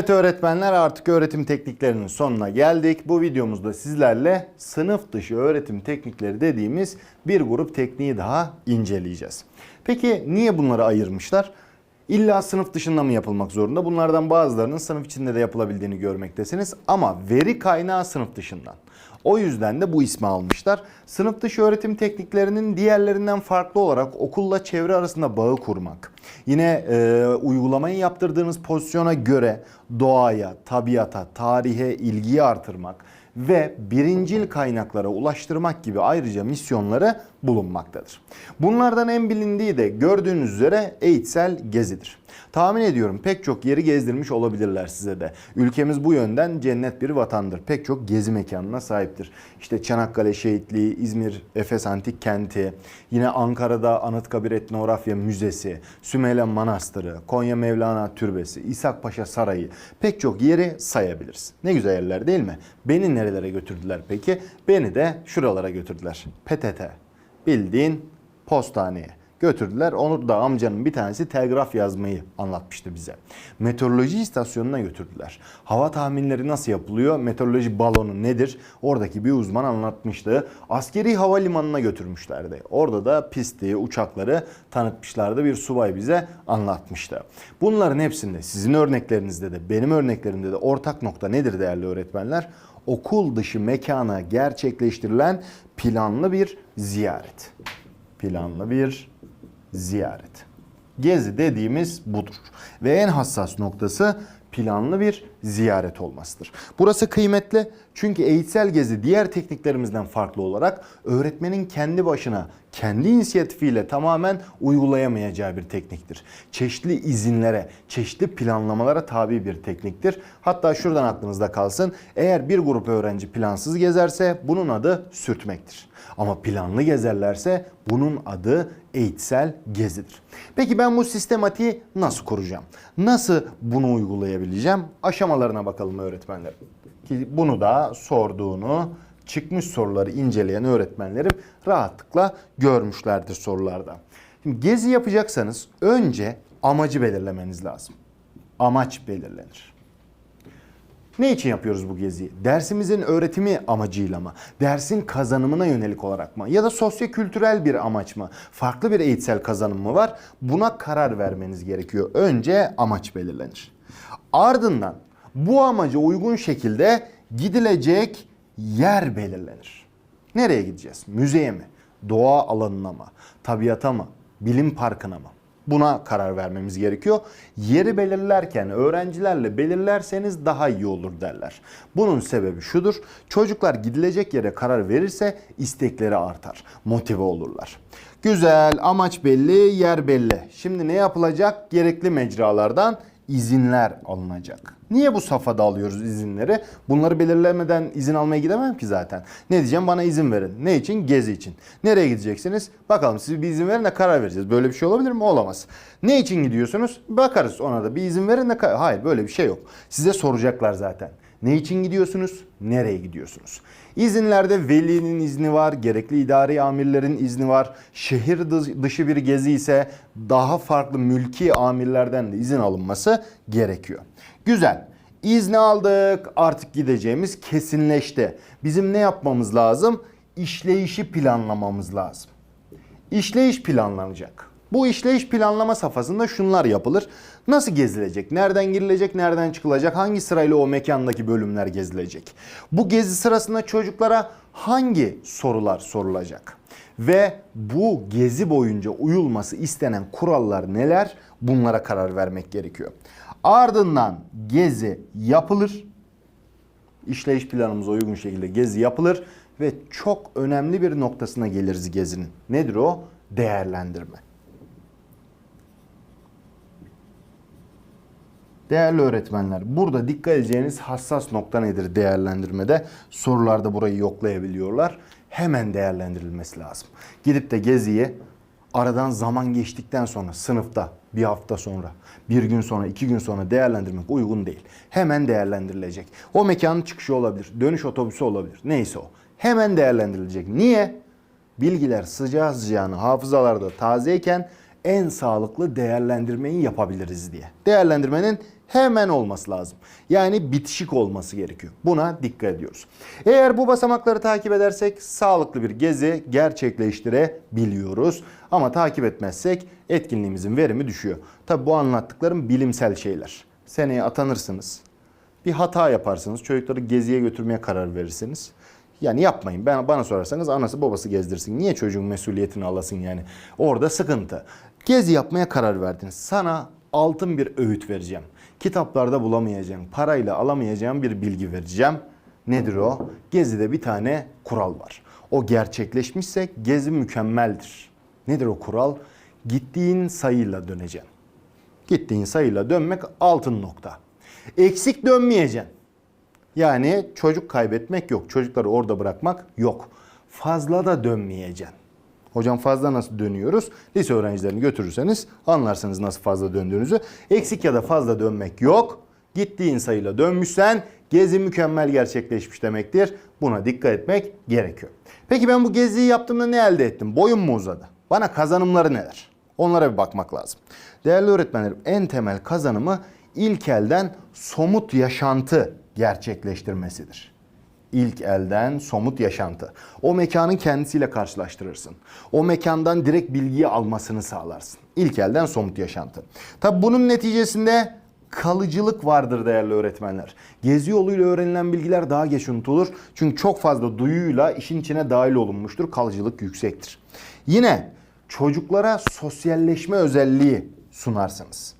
Evet öğretmenler artık öğretim tekniklerinin sonuna geldik. Bu videomuzda sizlerle sınıf dışı öğretim teknikleri dediğimiz bir grup tekniği daha inceleyeceğiz. Peki niye bunları ayırmışlar? İlla sınıf dışında mı yapılmak zorunda? Bunlardan bazılarının sınıf içinde de yapılabildiğini görmektesiniz. Ama veri kaynağı sınıf dışından. O yüzden de bu ismi almışlar. Sınıf dışı öğretim tekniklerinin diğerlerinden farklı olarak okulla çevre arasında bağı kurmak. Yine e, uygulamayı yaptırdığınız pozisyona göre doğaya, tabiata, tarihe ilgiyi artırmak ve birincil kaynaklara ulaştırmak gibi ayrıca misyonları bulunmaktadır. Bunlardan en bilindiği de gördüğünüz üzere eğitsel gezidir. Tahmin ediyorum pek çok yeri gezdirmiş olabilirler size de. Ülkemiz bu yönden cennet bir vatandır. Pek çok gezi mekanına sahiptir. İşte Çanakkale Şehitliği, İzmir Efes Antik Kenti, yine Ankara'da Anıtkabir Etnografya Müzesi, Sümele Manastırı, Konya Mevlana Türbesi, İshak Paşa Sarayı pek çok yeri sayabiliriz. Ne güzel yerler değil mi? Beni nerelere götürdüler peki? Beni de şuralara götürdüler. PTT. Bildiğin postaneye götürdüler. Onu da amcanın bir tanesi telgraf yazmayı anlatmıştı bize. Meteoroloji istasyonuna götürdüler. Hava tahminleri nasıl yapılıyor? Meteoroloji balonu nedir? Oradaki bir uzman anlatmıştı. Askeri havalimanına götürmüşlerdi. Orada da pisti, uçakları tanıtmışlardı. Bir subay bize anlatmıştı. Bunların hepsinde sizin örneklerinizde de benim örneklerimde de ortak nokta nedir değerli öğretmenler? Okul dışı mekana gerçekleştirilen planlı bir ziyaret. Planlı bir ziyaret. Gezi dediğimiz budur. Ve en hassas noktası planlı bir ziyaret olmasıdır. Burası kıymetli çünkü eğitsel gezi diğer tekniklerimizden farklı olarak öğretmenin kendi başına, kendi inisiyatifiyle tamamen uygulayamayacağı bir tekniktir. Çeşitli izinlere, çeşitli planlamalara tabi bir tekniktir. Hatta şuradan aklınızda kalsın. Eğer bir grup öğrenci plansız gezerse bunun adı sürtmektir. Ama planlı gezerlerse bunun adı eğitsel gezidir. Peki ben bu sistematiği nasıl kuracağım? Nasıl bunu uygulayabileceğim? Aşamalarına bakalım öğretmenler. Ki bunu da sorduğunu çıkmış soruları inceleyen öğretmenlerim rahatlıkla görmüşlerdir sorularda. Şimdi gezi yapacaksanız önce amacı belirlemeniz lazım. Amaç belirlenir. Ne için yapıyoruz bu geziyi? Dersimizin öğretimi amacıyla mı? Dersin kazanımına yönelik olarak mı? Ya da sosyokültürel bir amaç mı? Farklı bir eğitsel kazanım mı var? Buna karar vermeniz gerekiyor. Önce amaç belirlenir. Ardından bu amaca uygun şekilde gidilecek yer belirlenir. Nereye gideceğiz? Müzeye mi? Doğa alanına mı? Tabiata mı? Bilim parkına mı? Buna karar vermemiz gerekiyor. Yeri belirlerken öğrencilerle belirlerseniz daha iyi olur derler. Bunun sebebi şudur. Çocuklar gidilecek yere karar verirse istekleri artar. Motive olurlar. Güzel, amaç belli, yer belli. Şimdi ne yapılacak? Gerekli mecralardan izinler alınacak. Niye bu safhada alıyoruz izinleri? Bunları belirlemeden izin almaya gidemem ki zaten. Ne diyeceğim? Bana izin verin. Ne için? Gezi için. Nereye gideceksiniz? Bakalım siz bir izin verin de karar vereceğiz. Böyle bir şey olabilir mi? Olamaz. Ne için gidiyorsunuz? Bakarız ona da. Bir izin verin de Hayır böyle bir şey yok. Size soracaklar zaten. Ne için gidiyorsunuz? Nereye gidiyorsunuz? İzinlerde velinin izni var, gerekli idari amirlerin izni var. Şehir dı- dışı bir gezi ise daha farklı mülki amirlerden de izin alınması gerekiyor. Güzel. İzni aldık. Artık gideceğimiz kesinleşti. Bizim ne yapmamız lazım? İşleyişi planlamamız lazım. İşleyiş planlanacak. Bu işleyiş planlama safhasında şunlar yapılır. Nasıl gezilecek? Nereden girilecek? Nereden çıkılacak? Hangi sırayla o mekandaki bölümler gezilecek? Bu gezi sırasında çocuklara hangi sorular sorulacak? Ve bu gezi boyunca uyulması istenen kurallar neler? Bunlara karar vermek gerekiyor. Ardından gezi yapılır. İşleyiş planımıza uygun şekilde gezi yapılır ve çok önemli bir noktasına geliriz gezinin. Nedir o? Değerlendirme. Değerli öğretmenler, burada dikkat edeceğiniz hassas nokta nedir değerlendirmede? Sorularda burayı yoklayabiliyorlar. Hemen değerlendirilmesi lazım. Gidip de geziyi aradan zaman geçtikten sonra sınıfta bir hafta sonra, bir gün sonra, iki gün sonra değerlendirmek uygun değil. Hemen değerlendirilecek. O mekanın çıkışı olabilir, dönüş otobüsü olabilir. Neyse o. Hemen değerlendirilecek. Niye? Bilgiler sıcağı sıcağına hafızalarda tazeyken en sağlıklı değerlendirmeyi yapabiliriz diye. Değerlendirmenin Hemen olması lazım. Yani bitişik olması gerekiyor. Buna dikkat ediyoruz. Eğer bu basamakları takip edersek sağlıklı bir gezi gerçekleştirebiliyoruz. Ama takip etmezsek etkinliğimizin verimi düşüyor. Tabi bu anlattıklarım bilimsel şeyler. Seneye atanırsınız. Bir hata yaparsınız. Çocukları geziye götürmeye karar verirsiniz. Yani yapmayın. Ben bana sorarsanız anası babası gezdirsin. Niye çocuğun mesuliyetini alasın yani? Orada sıkıntı. Gezi yapmaya karar verdiniz. Sana altın bir öğüt vereceğim. Kitaplarda bulamayacağım, parayla alamayacağım bir bilgi vereceğim. Nedir o? Gezide bir tane kural var. O gerçekleşmişse gezi mükemmeldir. Nedir o kural? Gittiğin sayıyla döneceksin. Gittiğin sayıyla dönmek altın nokta. Eksik dönmeyeceksin. Yani çocuk kaybetmek yok. Çocukları orada bırakmak yok. Fazla da dönmeyeceksin. Hocam fazla nasıl dönüyoruz? Lise öğrencilerini götürürseniz anlarsınız nasıl fazla döndüğünüzü. Eksik ya da fazla dönmek yok. Gittiğin sayıyla dönmüşsen gezi mükemmel gerçekleşmiş demektir. Buna dikkat etmek gerekiyor. Peki ben bu geziyi yaptığımda ne elde ettim? Boyum mu uzadı? Bana kazanımları neler? Onlara bir bakmak lazım. Değerli öğretmenlerim en temel kazanımı ilk elden somut yaşantı gerçekleştirmesidir. İlk elden somut yaşantı. O mekanın kendisiyle karşılaştırırsın. O mekandan direkt bilgiyi almasını sağlarsın. İlk elden somut yaşantı. Tabi bunun neticesinde kalıcılık vardır değerli öğretmenler. Gezi yoluyla öğrenilen bilgiler daha geç unutulur. Çünkü çok fazla duyuyla işin içine dahil olunmuştur. Kalıcılık yüksektir. Yine çocuklara sosyalleşme özelliği sunarsınız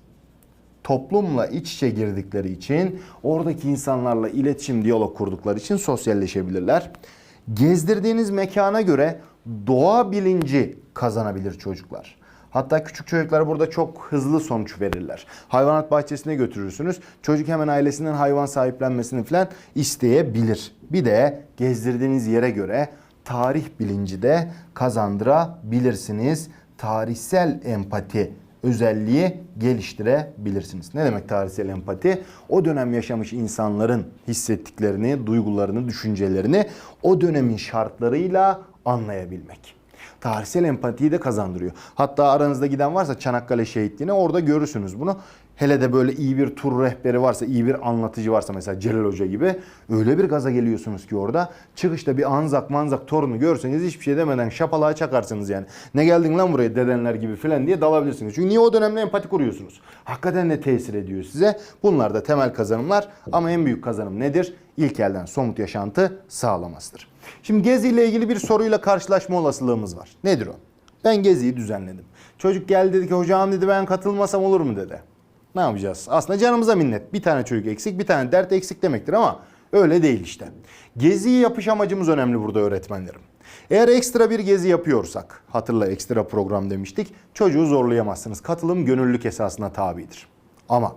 toplumla iç içe girdikleri için, oradaki insanlarla iletişim, diyalog kurdukları için sosyalleşebilirler. Gezdirdiğiniz mekana göre doğa bilinci kazanabilir çocuklar. Hatta küçük çocuklar burada çok hızlı sonuç verirler. Hayvanat bahçesine götürürsünüz. Çocuk hemen ailesinden hayvan sahiplenmesini falan isteyebilir. Bir de gezdirdiğiniz yere göre tarih bilinci de kazandırabilirsiniz. Tarihsel empati özelliği geliştirebilirsiniz. Ne demek tarihsel empati? O dönem yaşamış insanların hissettiklerini, duygularını, düşüncelerini o dönemin şartlarıyla anlayabilmek. Tarihsel empatiyi de kazandırıyor. Hatta aranızda giden varsa Çanakkale şehitliğine orada görürsünüz bunu. Hele de böyle iyi bir tur rehberi varsa, iyi bir anlatıcı varsa mesela Celal Hoca gibi öyle bir gaza geliyorsunuz ki orada. Çıkışta bir anzak manzak torunu görseniz hiçbir şey demeden şapalığa çakarsınız yani. Ne geldin lan buraya dedenler gibi filan diye dalabilirsiniz. Çünkü niye o dönemde empati kuruyorsunuz? Hakikaten de tesir ediyor size. Bunlar da temel kazanımlar ama en büyük kazanım nedir? İlk elden somut yaşantı sağlamasıdır. Şimdi Gezi ile ilgili bir soruyla karşılaşma olasılığımız var. Nedir o? Ben Gezi'yi düzenledim. Çocuk geldi dedi ki hocam dedi ben katılmasam olur mu dedi. Ne yapacağız? Aslında canımıza minnet. Bir tane çocuk eksik, bir tane dert eksik demektir ama öyle değil işte. Geziyi yapış amacımız önemli burada öğretmenlerim. Eğer ekstra bir gezi yapıyorsak, hatırla ekstra program demiştik, çocuğu zorlayamazsınız. Katılım gönüllülük esasına tabidir. Ama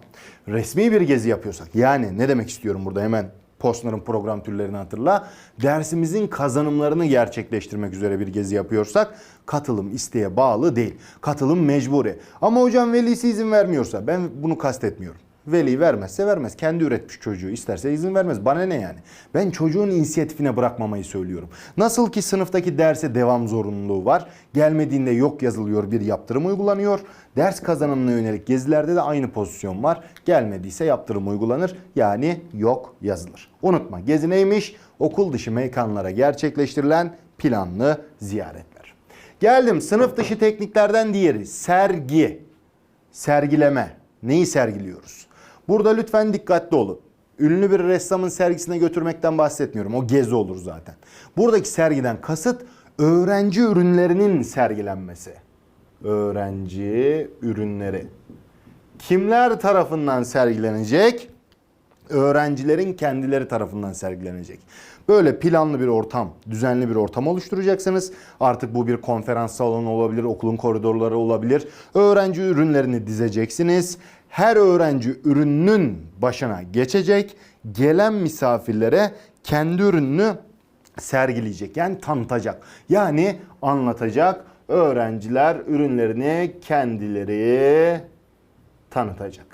resmi bir gezi yapıyorsak, yani ne demek istiyorum burada hemen Postner'ın program türlerini hatırla. Dersimizin kazanımlarını gerçekleştirmek üzere bir gezi yapıyorsak katılım isteğe bağlı değil. Katılım mecburi. Ama hocam velisi izin vermiyorsa ben bunu kastetmiyorum. Veli vermezse vermez. Kendi üretmiş çocuğu. isterse izin vermez. Bana ne yani? Ben çocuğun inisiyatifine bırakmamayı söylüyorum. Nasıl ki sınıftaki derse devam zorunluluğu var. Gelmediğinde yok yazılıyor bir yaptırım uygulanıyor. Ders kazanımına yönelik gezilerde de aynı pozisyon var. Gelmediyse yaptırım uygulanır. Yani yok yazılır. Unutma gezi neymiş? Okul dışı mekanlara gerçekleştirilen planlı ziyaretler. Geldim sınıf dışı tekniklerden diğeri sergi. Sergileme. Neyi sergiliyoruz? Burada lütfen dikkatli olun. Ünlü bir ressamın sergisine götürmekten bahsetmiyorum. O gezi olur zaten. Buradaki sergiden kasıt öğrenci ürünlerinin sergilenmesi. Öğrenci ürünleri. Kimler tarafından sergilenecek? öğrencilerin kendileri tarafından sergilenecek. Böyle planlı bir ortam, düzenli bir ortam oluşturacaksınız. Artık bu bir konferans salonu olabilir, okulun koridorları olabilir. Öğrenci ürünlerini dizeceksiniz. Her öğrenci ürününün başına geçecek. Gelen misafirlere kendi ürününü sergileyecek. Yani tanıtacak. Yani anlatacak. Öğrenciler ürünlerini kendileri tanıtacak.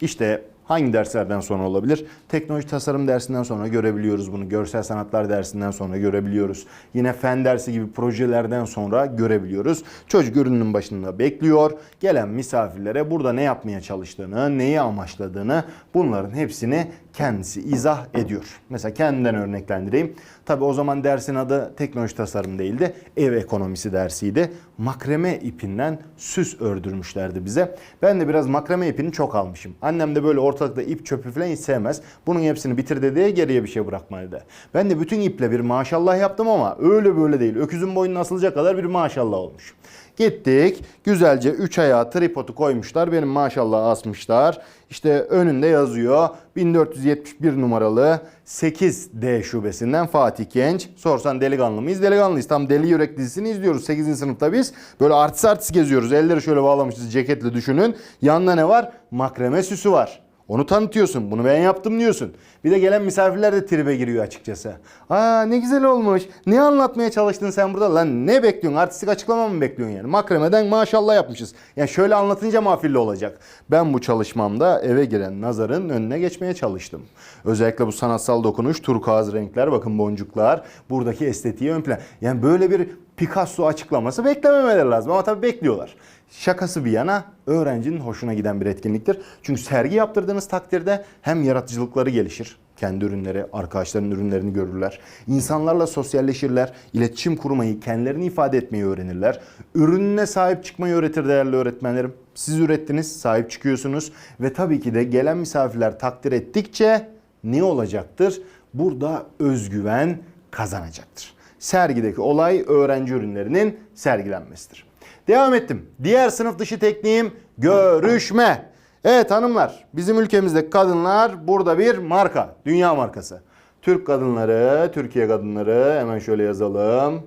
İşte Hangi derslerden sonra olabilir? Teknoloji tasarım dersinden sonra görebiliyoruz bunu. Görsel sanatlar dersinden sonra görebiliyoruz. Yine fen dersi gibi projelerden sonra görebiliyoruz. Çocuk ürünün başında bekliyor. Gelen misafirlere burada ne yapmaya çalıştığını, neyi amaçladığını bunların hepsini kendisi izah ediyor. Mesela kendimden örneklendireyim. Tabi o zaman dersin adı teknoloji tasarım değildi. Ev ekonomisi dersiydi. Makreme ipinden süs ördürmüşlerdi bize. Ben de biraz makrame ipini çok almışım. Annem de böyle ortalıkta ip çöpü falan hiç sevmez. Bunun hepsini bitir dediği geriye bir şey bırakma dedi. Ben de bütün iple bir maşallah yaptım ama öyle böyle değil. Öküzün boynuna asılacak kadar bir maşallah olmuş. Gittik. Güzelce 3 ayağı tripodu koymuşlar. Benim maşallah asmışlar. İşte önünde yazıyor. 1471 numaralı 8D şubesinden Fatih Genç. Sorsan delikanlı mıyız? Delikanlıyız. Tam Deli Yürek dizisini izliyoruz 8. sınıfta biz. Böyle artist artist geziyoruz. Elleri şöyle bağlamışız ceketle düşünün. Yanında ne var? Makreme süsü var. Onu tanıtıyorsun. Bunu ben yaptım diyorsun. Bir de gelen misafirler de tribe giriyor açıkçası. Aa ne güzel olmuş. Ne anlatmaya çalıştın sen burada? Lan ne bekliyorsun? Artistik açıklama mı bekliyorsun yani? Makremeden maşallah yapmışız. Yani şöyle anlatınca mafilli olacak. Ben bu çalışmamda eve giren nazarın önüne geçmeye çalıştım. Özellikle bu sanatsal dokunuş, turkuaz renkler, bakın boncuklar. Buradaki estetiği ön plan. Yani böyle bir Picasso açıklaması beklememeleri lazım ama tabii bekliyorlar. Şakası bir yana öğrencinin hoşuna giden bir etkinliktir. Çünkü sergi yaptırdığınız takdirde hem yaratıcılıkları gelişir. Kendi ürünleri, arkadaşlarının ürünlerini görürler. İnsanlarla sosyalleşirler. iletişim kurmayı, kendilerini ifade etmeyi öğrenirler. Ürününe sahip çıkmayı öğretir değerli öğretmenlerim. Siz ürettiniz, sahip çıkıyorsunuz. Ve tabii ki de gelen misafirler takdir ettikçe ne olacaktır? Burada özgüven kazanacaktır. Sergideki olay öğrenci ürünlerinin sergilenmesidir. Devam ettim. Diğer sınıf dışı tekniğim görüşme. Evet hanımlar bizim ülkemizdeki kadınlar burada bir marka. Dünya markası. Türk kadınları, Türkiye kadınları hemen şöyle yazalım.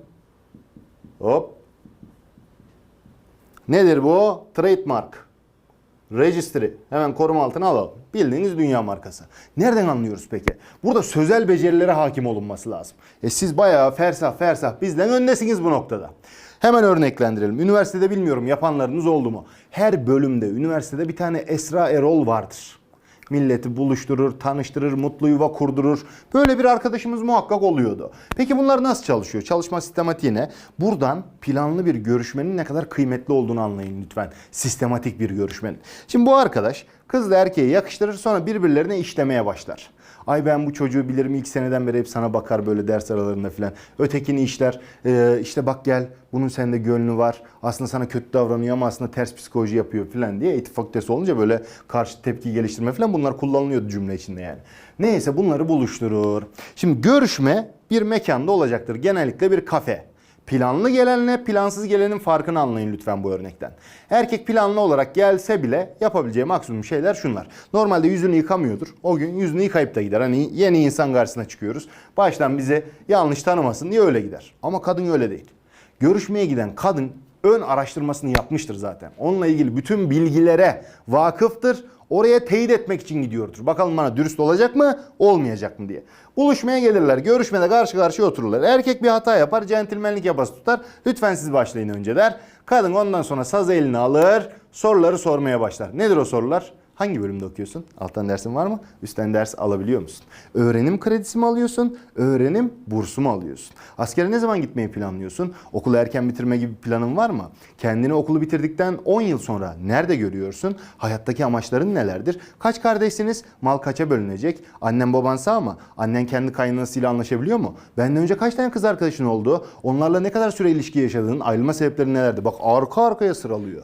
Hop. Nedir bu? Trademark. Registry. Hemen koruma altına alalım. Bildiğiniz dünya markası. Nereden anlıyoruz peki? Burada sözel becerilere hakim olunması lazım. E siz bayağı fersah fersah bizden öndesiniz bu noktada. Hemen örneklendirelim. Üniversitede bilmiyorum yapanlarınız oldu mu? Her bölümde üniversitede bir tane Esra Erol vardır. Milleti buluşturur, tanıştırır, mutlu yuva kurdurur. Böyle bir arkadaşımız muhakkak oluyordu. Peki bunlar nasıl çalışıyor? Çalışma sistematiği ne? Buradan planlı bir görüşmenin ne kadar kıymetli olduğunu anlayın lütfen. Sistematik bir görüşmenin. Şimdi bu arkadaş kızla erkeği yakıştırır sonra birbirlerine işlemeye başlar. Ay ben bu çocuğu bilirim ilk seneden beri hep sana bakar böyle ders aralarında filan. Ötekini işler. Ee, işte bak gel bunun sende gönlü var. Aslında sana kötü davranıyor ama aslında ters psikoloji yapıyor filan diye eğitim fakültesi olunca böyle karşı tepki geliştirme filan bunlar kullanılıyordu cümle içinde yani. Neyse bunları buluşturur. Şimdi görüşme bir mekanda olacaktır. Genellikle bir kafe. Planlı gelenle plansız gelenin farkını anlayın lütfen bu örnekten. Erkek planlı olarak gelse bile yapabileceği maksimum şeyler şunlar. Normalde yüzünü yıkamıyordur. O gün yüzünü yıkayıp da gider. Hani yeni insan karşısına çıkıyoruz. Baştan bize yanlış tanımasın diye öyle gider. Ama kadın öyle değil. Görüşmeye giden kadın ön araştırmasını yapmıştır zaten. Onunla ilgili bütün bilgilere vakıftır. Oraya teyit etmek için gidiyordur. Bakalım bana dürüst olacak mı, olmayacak mı diye. Buluşmaya gelirler. Görüşmede karşı karşıya otururlar. Erkek bir hata yapar, centilmenlik yapası tutar. Lütfen siz başlayın önce der. Kadın ondan sonra saz eline alır, soruları sormaya başlar. Nedir o sorular? Hangi bölümde okuyorsun? Alttan dersin var mı? Üstten ders alabiliyor musun? Öğrenim kredisi mi alıyorsun? Öğrenim bursu mu alıyorsun? Askere ne zaman gitmeyi planlıyorsun? Okulu erken bitirme gibi planın var mı? Kendini okulu bitirdikten 10 yıl sonra nerede görüyorsun? Hayattaki amaçların nelerdir? Kaç kardeşsiniz? Mal kaça bölünecek? Annen baban sağ mı? Annen kendi kaynanasıyla anlaşabiliyor mu? Benden önce kaç tane kız arkadaşın oldu? Onlarla ne kadar süre ilişki yaşadın? Ayrılma sebepleri nelerdi? Bak arka arkaya sıralıyor.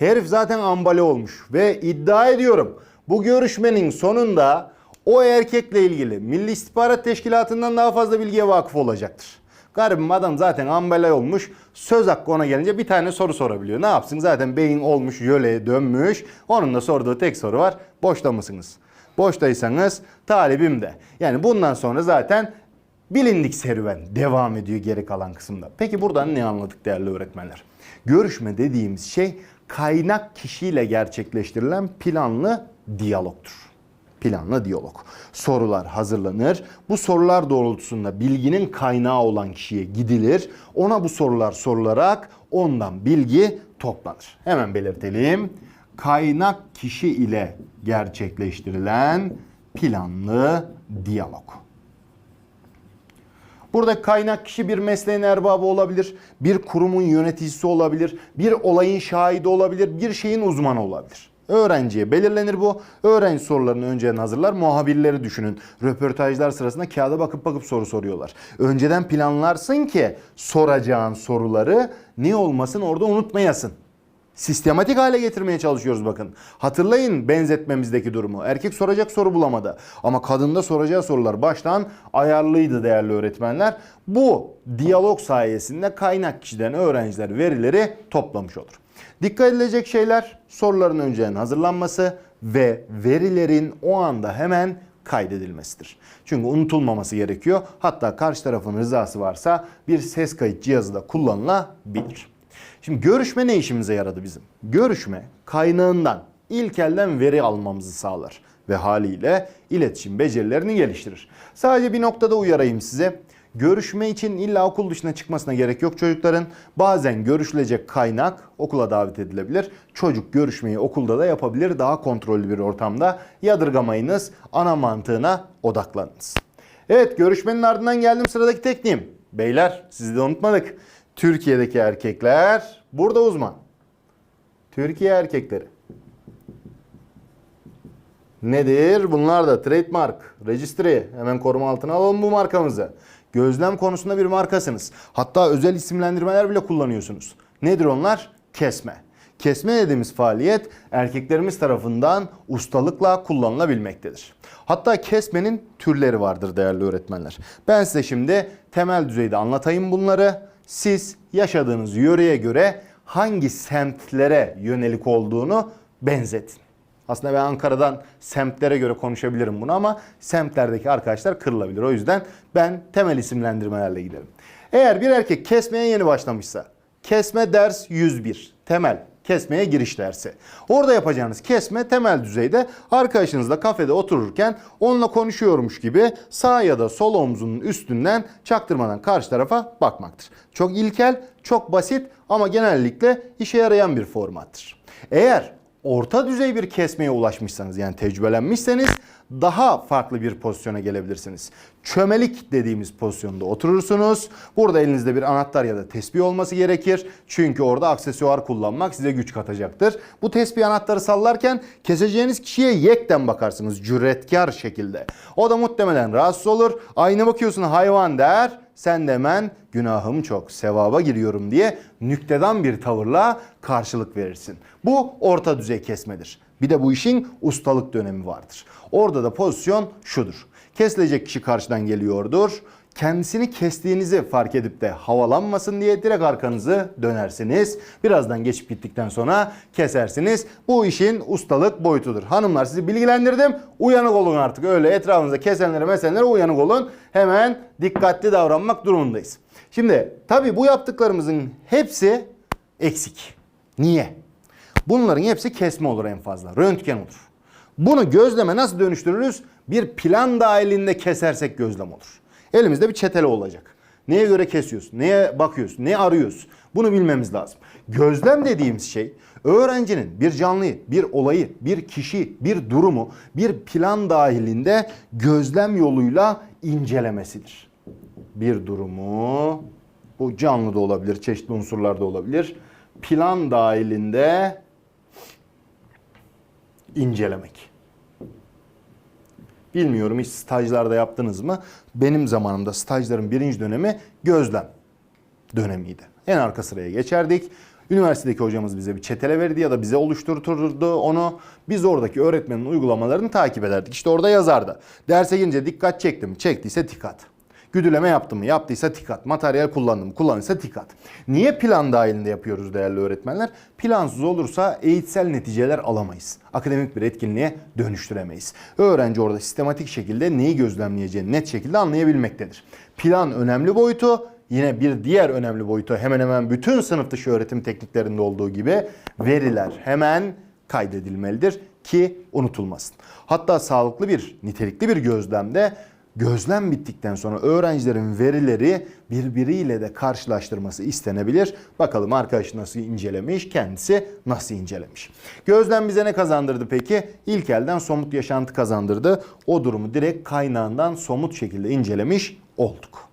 Herif zaten ambale olmuş ve iddia ediyorum bu görüşmenin sonunda o erkekle ilgili Milli İstihbarat Teşkilatı'ndan daha fazla bilgiye vakıf olacaktır. Garibim adam zaten ambale olmuş. Söz hakkı ona gelince bir tane soru sorabiliyor. Ne yapsın? Zaten beyin olmuş, yöleye dönmüş. Onun da sorduğu tek soru var. Boşta mısınız? Boştaysanız talibim de. Yani bundan sonra zaten bilindik serüven devam ediyor geri kalan kısımda. Peki buradan ne anladık değerli öğretmenler? Görüşme dediğimiz şey kaynak kişiyle gerçekleştirilen planlı diyalogtur. Planlı diyalog. Sorular hazırlanır. Bu sorular doğrultusunda bilginin kaynağı olan kişiye gidilir. Ona bu sorular sorularak ondan bilgi toplanır. Hemen belirtelim. kaynak kişi ile gerçekleştirilen planlı diyalog. Burada kaynak kişi bir mesleğin erbabı olabilir, bir kurumun yöneticisi olabilir, bir olayın şahidi olabilir, bir şeyin uzmanı olabilir. Öğrenciye belirlenir bu. Öğrenci sorularını önceden hazırlar. Muhabirleri düşünün. Röportajlar sırasında kağıda bakıp bakıp soru soruyorlar. Önceden planlarsın ki soracağın soruları ne olmasın orada unutmayasın sistematik hale getirmeye çalışıyoruz bakın. Hatırlayın benzetmemizdeki durumu. Erkek soracak soru bulamadı. Ama kadında soracağı sorular baştan ayarlıydı değerli öğretmenler. Bu diyalog sayesinde kaynak kişiden öğrenciler verileri toplamış olur. Dikkat edilecek şeyler soruların önceden hazırlanması ve verilerin o anda hemen kaydedilmesidir. Çünkü unutulmaması gerekiyor. Hatta karşı tarafın rızası varsa bir ses kayıt cihazı da kullanılabilir. Şimdi görüşme ne işimize yaradı bizim? Görüşme kaynağından, ilkelden veri almamızı sağlar ve haliyle iletişim becerilerini geliştirir. Sadece bir noktada uyarayım size. Görüşme için illa okul dışına çıkmasına gerek yok çocukların. Bazen görüşülecek kaynak okula davet edilebilir. Çocuk görüşmeyi okulda da yapabilir daha kontrollü bir ortamda. Yadırgamayınız, ana mantığına odaklanınız. Evet görüşmenin ardından geldim sıradaki tekniğim. Beyler sizi de unutmadık. Türkiye'deki erkekler burada uzman. Türkiye erkekleri. Nedir? Bunlar da trademark, registry. Hemen koruma altına alalım bu markamızı. Gözlem konusunda bir markasınız. Hatta özel isimlendirmeler bile kullanıyorsunuz. Nedir onlar? Kesme. Kesme dediğimiz faaliyet erkeklerimiz tarafından ustalıkla kullanılabilmektedir. Hatta kesmenin türleri vardır değerli öğretmenler. Ben size şimdi temel düzeyde anlatayım bunları. Siz yaşadığınız yöreye göre hangi semtlere yönelik olduğunu benzetin. Aslında ben Ankara'dan semtlere göre konuşabilirim bunu ama semtlerdeki arkadaşlar kırılabilir. O yüzden ben temel isimlendirmelerle giderim. Eğer bir erkek kesmeye yeni başlamışsa, kesme ders 101, temel kesmeye giriş dersi. Orada yapacağınız kesme temel düzeyde arkadaşınızla kafede otururken onunla konuşuyormuş gibi sağ ya da sol omzunun üstünden çaktırmadan karşı tarafa bakmaktır. Çok ilkel, çok basit ama genellikle işe yarayan bir formattır. Eğer orta düzey bir kesmeye ulaşmışsanız yani tecrübelenmişseniz daha farklı bir pozisyona gelebilirsiniz. Çömelik dediğimiz pozisyonda oturursunuz. Burada elinizde bir anahtar ya da tesbih olması gerekir. Çünkü orada aksesuar kullanmak size güç katacaktır. Bu tesbih anahtarı sallarken keseceğiniz kişiye yekten bakarsınız cüretkar şekilde. O da muhtemelen rahatsız olur. Aynı bakıyorsun hayvan der. Sen de hemen günahım çok sevaba giriyorum diye nüktedan bir tavırla karşılık verirsin. Bu orta düzey kesmedir. Bir de bu işin ustalık dönemi vardır. Orada da pozisyon şudur. Kesilecek kişi karşıdan geliyordur. Kendisini kestiğinizi fark edip de havalanmasın diye direkt arkanızı dönersiniz. Birazdan geçip gittikten sonra kesersiniz. Bu işin ustalık boyutudur. Hanımlar sizi bilgilendirdim. Uyanık olun artık. Öyle etrafınızda kesenlere mesenlere uyanık olun. Hemen dikkatli davranmak durumundayız. Şimdi tabii bu yaptıklarımızın hepsi eksik. Niye? Bunların hepsi kesme olur en fazla. Röntgen olur. Bunu gözleme nasıl dönüştürürüz? Bir plan dahilinde kesersek gözlem olur. Elimizde bir çetele olacak. Neye göre kesiyorsun? Neye bakıyorsun? Ne arıyorsun? Bunu bilmemiz lazım. Gözlem dediğimiz şey öğrencinin bir canlıyı, bir olayı, bir kişi, bir durumu bir plan dahilinde gözlem yoluyla incelemesidir. Bir durumu bu canlı da olabilir, çeşitli unsurlar da olabilir. Plan dahilinde incelemek. Bilmiyorum hiç stajlarda yaptınız mı? Benim zamanımda stajların birinci dönemi gözlem dönemiydi. En arka sıraya geçerdik. Üniversitedeki hocamız bize bir çetele verirdi ya da bize oluşturturdu onu. Biz oradaki öğretmenin uygulamalarını takip ederdik. İşte orada yazardı. Derse girince dikkat çektim. Çektiyse dikkat. Güdüleme yaptım mı? Yaptıysa dikkat. Materyal kullandım mı? Kullanırsa dikkat. Niye plan dahilinde yapıyoruz değerli öğretmenler? Plansız olursa eğitsel neticeler alamayız. Akademik bir etkinliğe dönüştüremeyiz. Öğrenci orada sistematik şekilde neyi gözlemleyeceğini net şekilde anlayabilmektedir. Plan önemli boyutu. Yine bir diğer önemli boyutu hemen hemen bütün sınıf dışı öğretim tekniklerinde olduğu gibi veriler hemen kaydedilmelidir ki unutulmasın. Hatta sağlıklı bir, nitelikli bir gözlemde gözlem bittikten sonra öğrencilerin verileri birbiriyle de karşılaştırması istenebilir. Bakalım arkadaş nasıl incelemiş, kendisi nasıl incelemiş. Gözlem bize ne kazandırdı peki? İlk elden somut yaşantı kazandırdı. O durumu direkt kaynağından somut şekilde incelemiş olduk.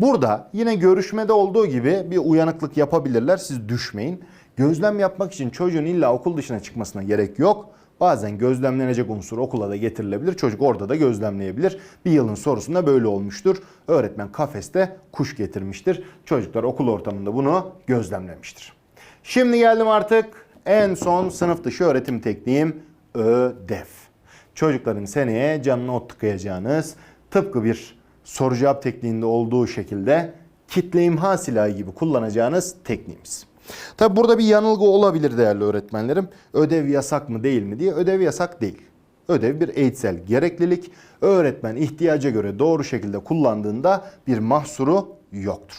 Burada yine görüşmede olduğu gibi bir uyanıklık yapabilirler. Siz düşmeyin. Gözlem yapmak için çocuğun illa okul dışına çıkmasına gerek yok. Bazen gözlemlenecek unsur okula da getirilebilir. Çocuk orada da gözlemleyebilir. Bir yılın sorusunda böyle olmuştur. Öğretmen kafeste kuş getirmiştir. Çocuklar okul ortamında bunu gözlemlemiştir. Şimdi geldim artık en son sınıf dışı öğretim tekniğim ÖDEV. Çocukların seneye canına ot tıkayacağınız tıpkı bir soru cevap tekniğinde olduğu şekilde kitle imha silahı gibi kullanacağınız tekniğimiz. Tabi burada bir yanılgı olabilir değerli öğretmenlerim. Ödev yasak mı değil mi diye. Ödev yasak değil. Ödev bir eğitsel gereklilik. Öğretmen ihtiyaca göre doğru şekilde kullandığında bir mahsuru yoktur.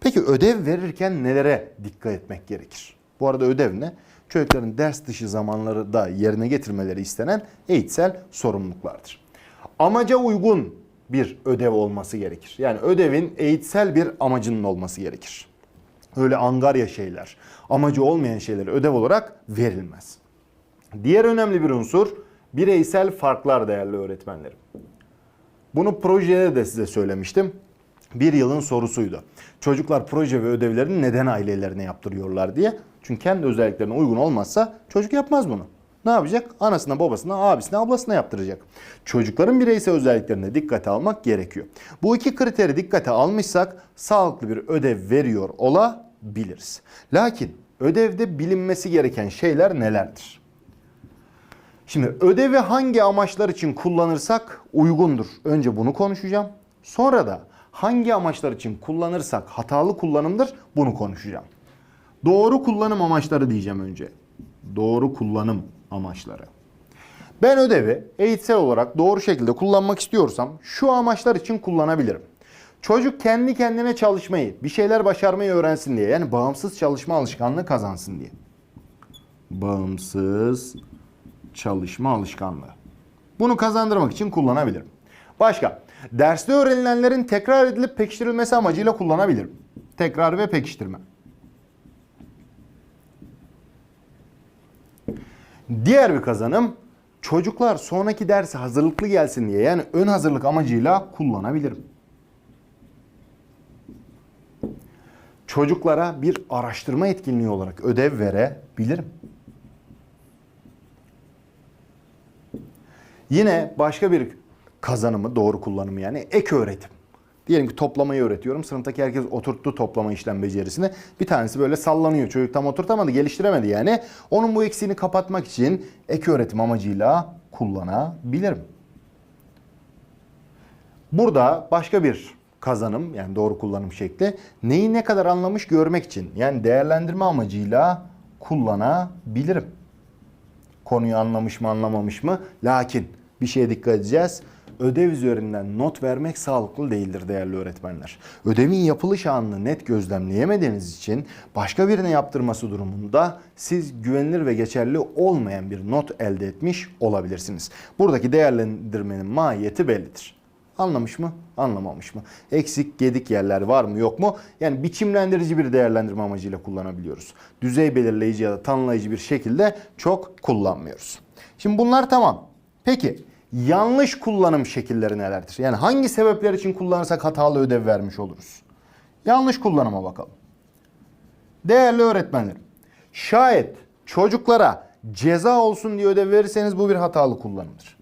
Peki ödev verirken nelere dikkat etmek gerekir? Bu arada ödev ne? Çocukların ders dışı zamanları da yerine getirmeleri istenen eğitsel sorumluluklardır. Amaca uygun bir ödev olması gerekir. Yani ödevin eğitsel bir amacının olması gerekir. Öyle angarya şeyler, amacı olmayan şeyler ödev olarak verilmez. Diğer önemli bir unsur bireysel farklar değerli öğretmenlerim. Bunu projede de size söylemiştim. Bir yılın sorusuydu. Çocuklar proje ve ödevlerini neden ailelerine yaptırıyorlar diye. Çünkü kendi özelliklerine uygun olmazsa çocuk yapmaz bunu. Ne yapacak? Anasına, babasına, abisine, ablasına yaptıracak. Çocukların bireysel özelliklerine dikkate almak gerekiyor. Bu iki kriteri dikkate almışsak sağlıklı bir ödev veriyor olabiliriz. Lakin ödevde bilinmesi gereken şeyler nelerdir? Şimdi ödevi hangi amaçlar için kullanırsak uygundur. Önce bunu konuşacağım. Sonra da hangi amaçlar için kullanırsak hatalı kullanımdır bunu konuşacağım. Doğru kullanım amaçları diyeceğim önce. Doğru kullanım amaçları. Ben ödevi eğitsel olarak doğru şekilde kullanmak istiyorsam şu amaçlar için kullanabilirim. Çocuk kendi kendine çalışmayı, bir şeyler başarmayı öğrensin diye. Yani bağımsız çalışma alışkanlığı kazansın diye. Bağımsız çalışma alışkanlığı. Bunu kazandırmak için kullanabilirim. Başka, derste öğrenilenlerin tekrar edilip pekiştirilmesi amacıyla kullanabilirim. Tekrar ve pekiştirme. Diğer bir kazanım çocuklar sonraki derse hazırlıklı gelsin diye yani ön hazırlık amacıyla kullanabilirim. Çocuklara bir araştırma etkinliği olarak ödev verebilirim. Yine başka bir kazanımı, doğru kullanımı yani ek öğretim. Diyelim ki toplamayı öğretiyorum. Sınıftaki herkes oturttu toplama işlem becerisini. Bir tanesi böyle sallanıyor. Çocuk tam oturtamadı, geliştiremedi yani. Onun bu eksiğini kapatmak için ek öğretim amacıyla kullanabilirim. Burada başka bir kazanım yani doğru kullanım şekli neyi ne kadar anlamış görmek için yani değerlendirme amacıyla kullanabilirim. Konuyu anlamış mı anlamamış mı? Lakin bir şeye dikkat edeceğiz. Ödev üzerinden not vermek sağlıklı değildir değerli öğretmenler. Ödevin yapılış anını net gözlemleyemediğiniz için başka birine yaptırması durumunda siz güvenilir ve geçerli olmayan bir not elde etmiş olabilirsiniz. Buradaki değerlendirmenin mahiyeti bellidir. Anlamış mı? Anlamamış mı? Eksik, gedik yerler var mı yok mu? Yani biçimlendirici bir değerlendirme amacıyla kullanabiliyoruz. Düzey belirleyici ya da tanımlayıcı bir şekilde çok kullanmıyoruz. Şimdi bunlar tamam. Peki yanlış kullanım şekilleri nelerdir? Yani hangi sebepler için kullanırsak hatalı ödev vermiş oluruz? Yanlış kullanıma bakalım. Değerli öğretmenlerim, şayet çocuklara ceza olsun diye ödev verirseniz bu bir hatalı kullanımdır.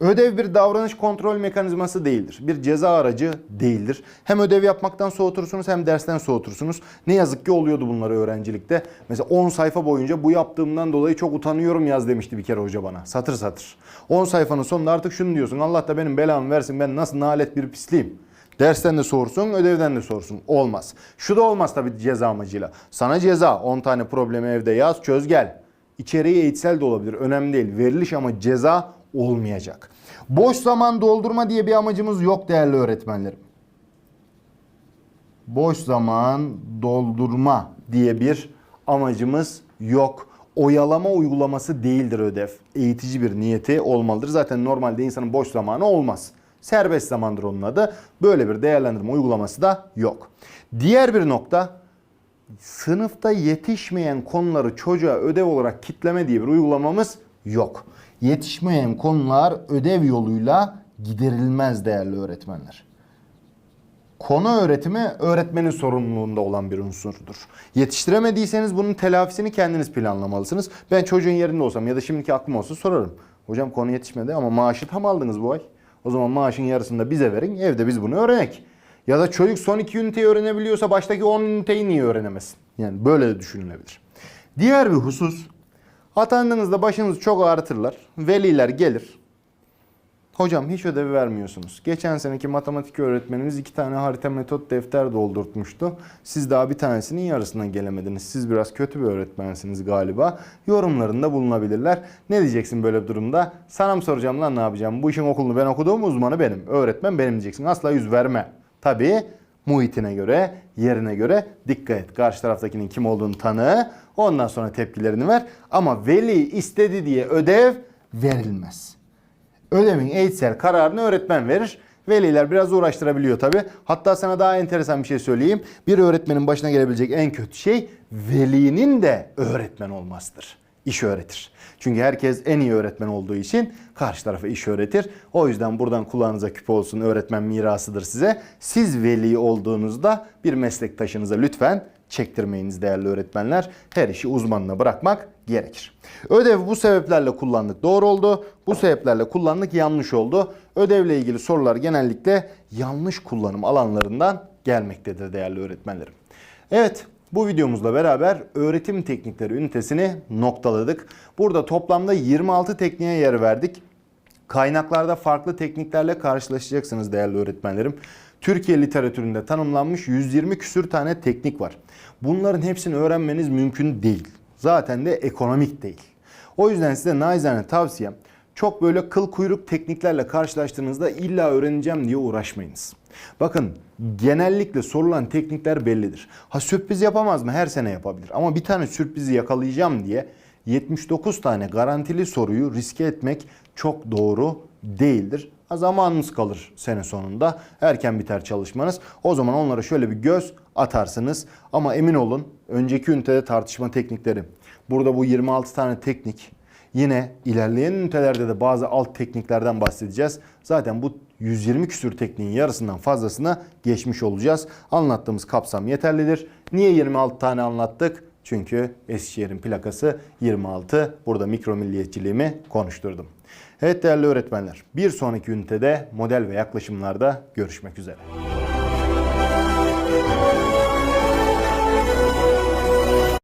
Ödev bir davranış kontrol mekanizması değildir. Bir ceza aracı değildir. Hem ödev yapmaktan soğutursunuz hem dersten soğutursunuz. Ne yazık ki oluyordu bunları öğrencilikte. Mesela 10 sayfa boyunca bu yaptığımdan dolayı çok utanıyorum yaz demişti bir kere hoca bana. Satır satır. 10 sayfanın sonunda artık şunu diyorsun. Allah da benim belamı versin ben nasıl nalet bir pisliyim. Dersten de sorsun, ödevden de sorsun. Olmaz. Şu da olmaz tabii ceza amacıyla. Sana ceza 10 tane problemi evde yaz, çöz gel. İçeriği eğitsel de olabilir. Önemli değil. Veriliş ama ceza olmayacak. Boş zaman doldurma diye bir amacımız yok değerli öğretmenlerim. Boş zaman doldurma diye bir amacımız yok. oyalama uygulaması değildir ödev. Eğitici bir niyeti olmalıdır. Zaten normalde insanın boş zamanı olmaz. Serbest zamandır onun adı. Böyle bir değerlendirme uygulaması da yok. Diğer bir nokta sınıfta yetişmeyen konuları çocuğa ödev olarak kitleme diye bir uygulamamız yok. Yetişmeyen konular ödev yoluyla giderilmez değerli öğretmenler. Konu öğretimi öğretmenin sorumluluğunda olan bir unsurdur. Yetiştiremediyseniz bunun telafisini kendiniz planlamalısınız. Ben çocuğun yerinde olsam ya da şimdiki aklım olsa sorarım. Hocam konu yetişmedi ama maaşı tam aldınız bu ay. O zaman maaşın yarısını da bize verin. Evde biz bunu öğrenek. Ya da çocuk son iki üniteyi öğrenebiliyorsa baştaki 10 üniteyi niye öğrenemesin? Yani böyle de düşünülebilir. Diğer bir husus atandığınızda başınızı çok ağrıtırlar. Veliler gelir. Hocam hiç ödevi vermiyorsunuz. Geçen seneki matematik öğretmenimiz iki tane harita metot defter doldurtmuştu. Siz daha bir tanesinin yarısına gelemediniz. Siz biraz kötü bir öğretmensiniz galiba. Yorumlarında bulunabilirler. Ne diyeceksin böyle bir durumda? Sana mı soracağım lan ne yapacağım? Bu işin okulunu ben okuduğum uzmanı benim. Öğretmen benim diyeceksin. Asla yüz verme. Tabii muhitine göre, yerine göre dikkat et. Karşı taraftakinin kim olduğunu tanı. Ondan sonra tepkilerini ver. Ama veli istedi diye ödev verilmez. Ödevin eğitsel kararını öğretmen verir. Veliler biraz uğraştırabiliyor tabi. Hatta sana daha enteresan bir şey söyleyeyim. Bir öğretmenin başına gelebilecek en kötü şey velinin de öğretmen olmasıdır. İş öğretir. Çünkü herkes en iyi öğretmen olduğu için karşı tarafa iş öğretir. O yüzden buradan kulağınıza küpe olsun öğretmen mirasıdır size. Siz veli olduğunuzda bir meslektaşınıza lütfen çektirmeyiniz değerli öğretmenler. Her işi uzmanına bırakmak gerekir. Ödev bu sebeplerle kullandık doğru oldu. Bu sebeplerle kullandık yanlış oldu. Ödevle ilgili sorular genellikle yanlış kullanım alanlarından gelmektedir değerli öğretmenlerim. Evet bu videomuzla beraber öğretim teknikleri ünitesini noktaladık. Burada toplamda 26 tekniğe yer verdik. Kaynaklarda farklı tekniklerle karşılaşacaksınız değerli öğretmenlerim. Türkiye literatüründe tanımlanmış 120 küsür tane teknik var. Bunların hepsini öğrenmeniz mümkün değil. Zaten de ekonomik değil. O yüzden size naizane tavsiyem çok böyle kıl kuyruk tekniklerle karşılaştığınızda illa öğreneceğim diye uğraşmayınız. Bakın genellikle sorulan teknikler bellidir. Ha sürpriz yapamaz mı? Her sene yapabilir. Ama bir tane sürprizi yakalayacağım diye 79 tane garantili soruyu riske etmek çok doğru değildir. Zamanınız kalır sene sonunda. Erken biter çalışmanız. O zaman onlara şöyle bir göz atarsınız. Ama emin olun önceki ünitede tartışma teknikleri. Burada bu 26 tane teknik. Yine ilerleyen ünitelerde de bazı alt tekniklerden bahsedeceğiz. Zaten bu 120 küsür tekniğin yarısından fazlasına geçmiş olacağız. Anlattığımız kapsam yeterlidir. Niye 26 tane anlattık? Çünkü Eskişehir'in plakası 26. Burada mikro milliyetçiliğimi konuşturdum. Evet değerli öğretmenler, bir sonraki ünitede model ve yaklaşımlarda görüşmek üzere.